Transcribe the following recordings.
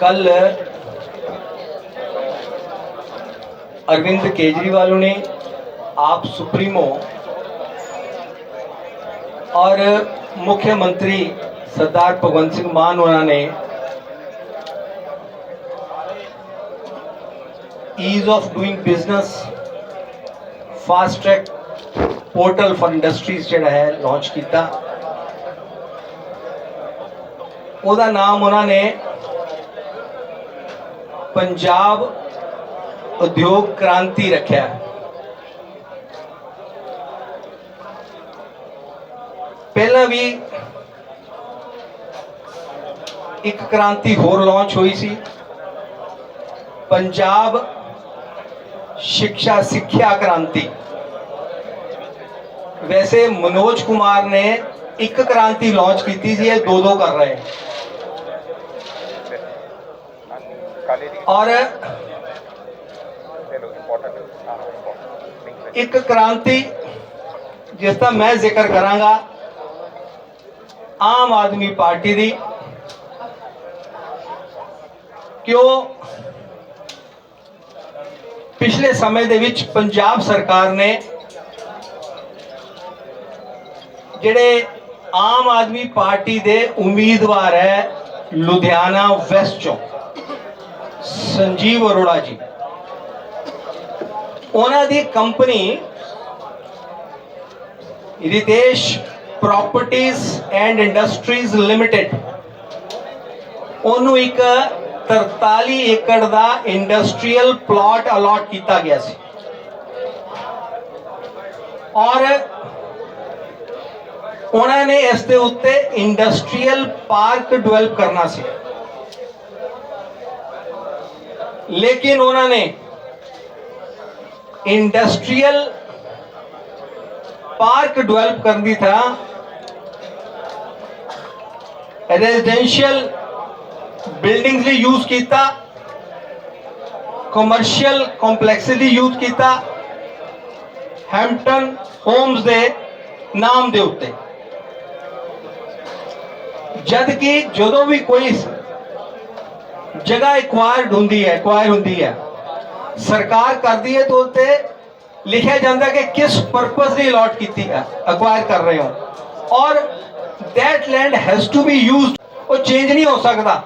ਕੱਲ ਅਰਵਿੰਦ ਕੇਜਰੀਵਾਲ ਨੇ ਆਪ ਸੁਪਰੀਮੋ और मुख्यमंत्री सरदार भगवंत सिंह मान उन्होंने ease of doing business fast track portal for industries ਜਿਹੜਾ ਹੈ ਲਾਂਚ ਕੀਤਾ ਉਹਦਾ ਨਾਮ ਉਹਨਾਂ ਨੇ ਪੰਜਾਬ ਉਦਯੋਗ ਕ੍ਰਾਂਤੀ ਰੱਖਿਆ ਪਹਿਲਾਂ ਵੀ ਇੱਕ ਕ੍ਰਾਂਤੀ ਹੋਰ ਲਾਂਚ ਹੋਈ ਸੀ। ਪੰਜਾਬ ਸਿੱਖਿਆ ਸਿੱਖਿਆ ਕ੍ਰਾਂਤੀ। ਵੈਸੇ ਮਨੋਜ ਕੁਮਾਰ ਨੇ ਇੱਕ ਕ੍ਰਾਂਤੀ ਲਾਂਚ ਕੀਤੀ ਸੀ, ਇਹ ਦੋ ਦੋ ਕਰ ਰਹੇ ਔਰ ਇੱਕ ਕ੍ਰਾਂਤੀ ਜਿਸ ਦਾ ਮੈਂ ਜ਼ਿਕਰ ਕਰਾਂਗਾ ਆਮ ਆਦਮੀ ਪਾਰਟੀ ਦੀ। ਕਿਉਂ? ਪਿਛਲੇ ਸਮੇਂ ਦੇ ਵਿੱਚ ਪੰਜਾਬ ਸਰਕਾਰ ਨੇ ਜਿਹੜੇ ਆਮ ਆਦਮੀ ਪਾਰਟੀ ਦੇ ਉਮੀਦਵਾਰ ਹੈ ਲੁਧਿਆਣਾ ਵੈਸਟ ਚੋਂ। ਸੰਜੀਵ ਅਰੋੜਾ ਜੀ। ਉਹਨਾਂ ਦੀ company Ritesh properties and industries limited. ਉਹਨੂੰ ਇੱਕ 43 ਏਕੜ ਦਾ ਇੰਡਸਟਰੀਅਲ ਪਲਾਟ ਅਲਾਟ ਕੀਤਾ ਗਿਆ ਸੀ। ਔਰ ਉਹਨਾਂ ਨੇ ਇਸ ਦੇ ਉੱਤੇ ਇੰਡਸਟਰੀਅਲ ਪਾਰਕ ਡਿਵੈਲਪ ਕਰਨਾ ਸੀ। ਲੇਕਿਨ ਉਹਨਾਂ ਨੇ ਇੰਡਸਟਰੀਅਲ ਪਾਰਕ ਡਿਵੈਲਪ ਕਰਨ ਦੀ ਥਾਂ ਰੈਜ਼ੀਡੈਂਸ਼ੀਅਲ ਬਿਲਡਿੰਗਸ ਲਈ ਯੂਜ਼ ਕੀਤਾ ਕਮਰਸ਼ੀਅਲ ਕੰਪਲੈਕਸ ਲਈ ਯੂਜ਼ ਕੀਤਾ ਹੈਮਪਟਨ ਹੋਮਸ ਦੇ ਨਾਮ ਦੇ ਉੱਤੇ ਜਦ ਕਿ ਜਦੋਂ ਵੀ ਕੋਈ ਜਗ੍ਹਾ ਐਕਵਾਇਰਡ ਹੁੰਦੀ ਹੈ ਐਕਵਾਇਰ ਹੁੰਦੀ ਹੈ। ਸਰਕਾਰ ਕਰਦੀ ਹੈ ਤਾਂ ਉੱਤੇ ਲਿਖਿਆ ਜਾਂਦਾ ਕਿ ਕਿਸ ਪਰਪਸ ਲਈ ਅਲਾਟ ਕੀਤੀ ਹੈ ਅਕਵਾਇਰ ਕਰ ਰਹੇ ਹੋ। ਔਰ that land has to be used ਉਹ ਚੇਂਜ ਨਹੀਂ ਹੋ ਸਕਦਾ।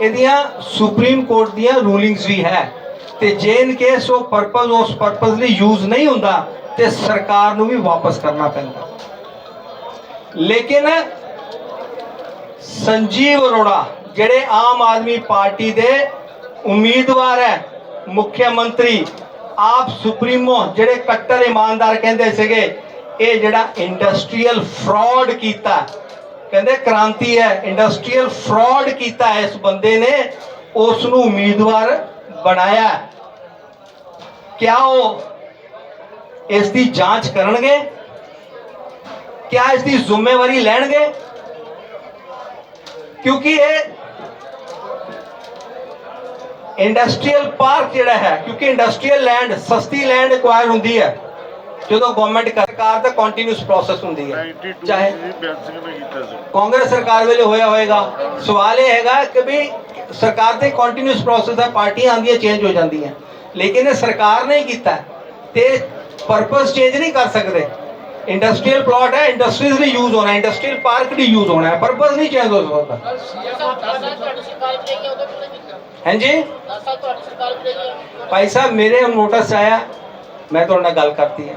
ਇਹਦੀਆਂ ਸੁਪਰੀਮ ਕੋਰਟ ਦੀਆਂ ਰੂਲਿੰਗਸ ਵੀ ਹੈ। ਤੇ ਜੇ ਇਨ ਕੇਸ ਉਹ ਪਰਪਸ ਉਸ ਪਰਪਸ ਲਈ ਯੂਜ਼ ਨਹੀਂ ਹੁੰਦਾ, ਤੇ ਸਰਕਾਰ ਨੂੰ ਵੀ ਵਾਪਸ ਕਰਨਾ ਪੈਂਦਾ। ਲੇਕਿਨ ਸੰਜੀਵ ਅਰੋੜਾ ਜਿਹੜੇ ਆਮ ਆਦਮੀ ਪਾਰਟੀ ਦੇ ਉਮੀਦਵਾਰ ਹੈ ਮੁੱਖ ਮੰਤਰੀ, ਆਪ ਸੁਪਰੀਮੋ, ਜਿਹੜੇ ਕੱਟਰ ਇਮਾਨਦਾਰ ਕਹਿੰਦੇ ਸੀਗੇ, ਇਹ ਜਿਹੜਾ ਇੰਡਸਟਰੀਅਲ ਫਰਾਡ ਕੀਤਾ, ਕਹਿੰਦੇ ਕ੍ਰਾਂਤੀ ਹੈ ਇੰਡਸਟਰੀਅਲ ਫਰਾਡ ਕੀਤਾ ਇਸ ਬੰਦੇ ਨੇ ਉਸ ਨੂੰ ਉਮੀਦਵਾਰ ਬਣਾਇਆ। ਕਿਆ ਉਹ ਇਸ ਦੀ ਜਾਂਚ ਕਰਨਗੇ? ਕਿਆ ਇਸ ਦੀ ਜ਼ਿੰਮੇਵਾਰੀ ਲੈਣਗੇ? ਕਿਉਂਕਿ ਇਹ ਇੰਡਸਟਰੀਅਲ ਪਾਰਕ ਜਿਹੜਾ ਹੈ ਕਿਉਂਕਿ ਇੰਡਸਟਰੀਅਲ ਲੈਂਡ ਸਸਤੀ ਲੈਂਡ ਐਕਵਾਇਰ ਹੁੰਦੀ ਹੈ ਜਦੋਂ ਗਵਰਨਮੈਂਟ ਸਰਕਾਰ ਦਾ ਕੰਟੀਨਿਊਸ ਪ੍ਰੋਸੈਸ ਹੁੰਦੀ ਹੈ। 92 ਚਾਹੇ ਕਾਂਗਰਸ ਸਰਕਾਰ ਵੇਲੇ ਹੋਇਆ ਹੋਏਗਾ ਸਵਾਲ ਇਹ ਹੈਗਾ ਕਿ ਵੀ ਸਰਕਾਰ ਦੇ ਕੰਟੀਨਿਊਸ ਪ੍ਰੋਸੈਸ ਹੈ ਪਾਰਟੀਆਂ ਆਉਂਦੀਆਂ ਚੇਂਜ ਹੋ ਜਾਂਦੀਆਂ। ਲੇਕਿਨ ਇਹ ਸਰਕਾਰ ਨੇ ਕੀਤਾ ਤੇ ਪਰਪਸ ਚੇਂਜ ਨਹੀਂ ਕਰ ਸਕਦੇ। ਇੰਡਸਟਰੀਅਲ ਪਲਾਟ ਹੈ ਇੰਡਸਟਰੀਜ਼ ਲਈ ਯੂਜ਼ ਹੋਣਾ ਇੰਡਸਟਰੀਅਲ ਪਾਰਕ ਲਈ ਯੂਜ਼ ਹੋਣਾ ਹੈ ਪਰਪਸ ਨਹੀਂ ਚੇਂਜ ਹੋ ਸਕਦਾ। ਹਾਂਜੀ? ਭਾਈ ਸਾਹਿਬ, ਮੇਰੇ ਨੋਟਿਸ ਆਇਆ, ਮੈਂ ਤੁਹਾਡੇ ਨਾਲ ਗੱਲ ਕਰਤੀ ਹੈ।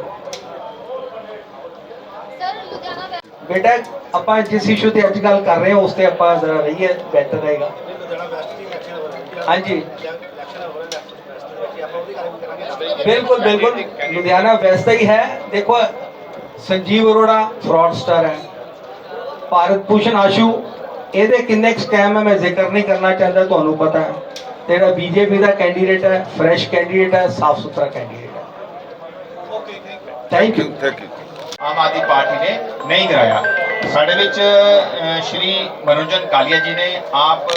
ਬੇਟਾ, ਆਪਾਂ ਜਿਸ ਇਸ਼ੂ ਤੇ ਅੱਜ ਗੱਲ ਕਰ ਰਹੇ ਹਾਂ, ਉਸ ਤੇ ਆਪਾਂ ਜ਼ਰਾ ਰਹੀਏ ਬੈਟਰ ਰਹੇਗਾ। ਹਾਂਜੀ। ਬਿਲਕੁਲ ਬਿਲਕੁਲ। ਲੁਧਿਆਣਾ ਵੈਸਾ ਹੀ ਹੈ। ਦੇਖੋ, ਸੰਜੀਵ ਅਰੋੜਾ ਫਰਾਡਸਟਰ ਹੈ। ਭਾਰਤ ਭੂਸ਼ਣ ਆਸ਼ੂ ਇਹਦੇ ਕਿੰਨੇ ਸਕੈਮ ਹੈ ਮੈਂ ਜ਼ਿਕਰ ਨਹੀਂ ਕਰਨਾ ਚਾਹੁੰਦਾ ਤੁਹਾਨੂੰ ਪਤਾ ਹੈ। ਜਿਹੜਾ ਬੀਜੇਪੀ ਦਾ ਕੈਂਡੀਡੇਟ ਹੈ ਫਰੈਸ਼ ਕੈਂਡੀਡੇਟ ਹੈ ਸਾਫ਼ ਸੁਥਰਾ ਕੈਂਡੀਡੇਟ ਹੈ। Thank you thank you Aam Aadmi party ਨੇ ਨਹੀਂ ਕਰਾਇਆ। ਸਾਡੇ ਵਿੱਚ ਸ਼੍ਰੀ ਮਨੋਜਨ ਕਾਲੀਆ ਜੀ ਨੇ ਆਪ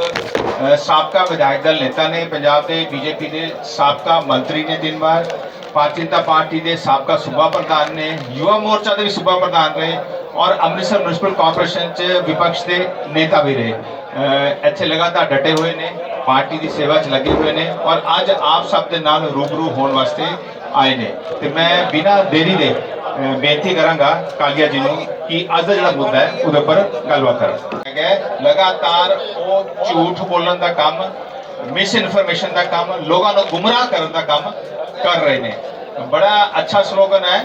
ਸਾਬਕਾ ਵਿਧਾਇਕ ਦਲ ਨੇਤਾ ਨੇ ਪੰਜਾਬ ਦੇ ਬੀਜੇਪੀ ਦੇ ਸਾਬਕਾ ਮੰਤਰੀ ਨੇ ਤਿੰਨ ਵਾਰ ਭਾਰਤੀ ਜਨਤਾ ਪਾਰਟੀ ਦੇ ਸਾਬਕਾ ਸੂਬਾ ਪ੍ਰਧਾਨ ਨੇ ਯੁਵਾ ਮੋਰਚਾ ਦੇ ਵੀ ਸੂਬਾ ਪ੍ਰਧਾਨ ਰਹੇ ਔਰ ਅੰਮ੍ਰਿਤਸਰ ਮਿਊਨਿਸਪਲ ਕਾਰਪੋਰੇਸ਼ਨ ਚ ਵਿਪਕਸ਼ ਦੇ ਨੇਤਾ ਵੀ ਰਹੇ। ਇੱਥੇ ਲਗਾਤਾਰ ਡਟੇ ਹੋਏ ਨੇ ਪਾਰਟੀ ਦੀ ਸੇਵਾ 'ਚ ਲੱਗੇ ਹੋਏ ਨੇ ਔਰ ਅੱਜ ਆਪ ਸਭ ਦੇ ਨਾਲ ਰੂਬਰੂ ਹੋਣ ਵਾਸਤੇ ਆਏ ਨੇ। ਤੇ ਮੈਂ ਬਿਨਾਂ ਦੇਰੀ ਦੇ ਬੇਨਤੀ ਕਰਾਂਗਾ ਕਾਲੀਆ ਜੀ ਨੂੰ ਕਿ ਅੱਜ ਦਾ ਜਿਹੜਾ ਮੁੱਦਾ ਹੈ ਉਹਦੇ ਉੱਪਰ ਗੱਲਬਾਤ ਕਰਨ। ਹੈਗਾ ਹੈ, ਲਗਾਤਾਰ ਉਹ ਝੂਠ ਬੋਲਣ ਦਾ ਕੰਮ ਮਿਸ ਇਨਫੋਰਮੇਸ਼ਨ ਦਾ ਕੰਮ ਲੋਕਾਂ ਨੂੰ ਗੁੰਮਰਾਹ ਕਰਨ ਦਾ ਕੰਮ ਕਰ ਰਹੇ ਨੇ। ਬੜਾ ਅੱਛਾ ਸਲੋਗਨ ਹੈ।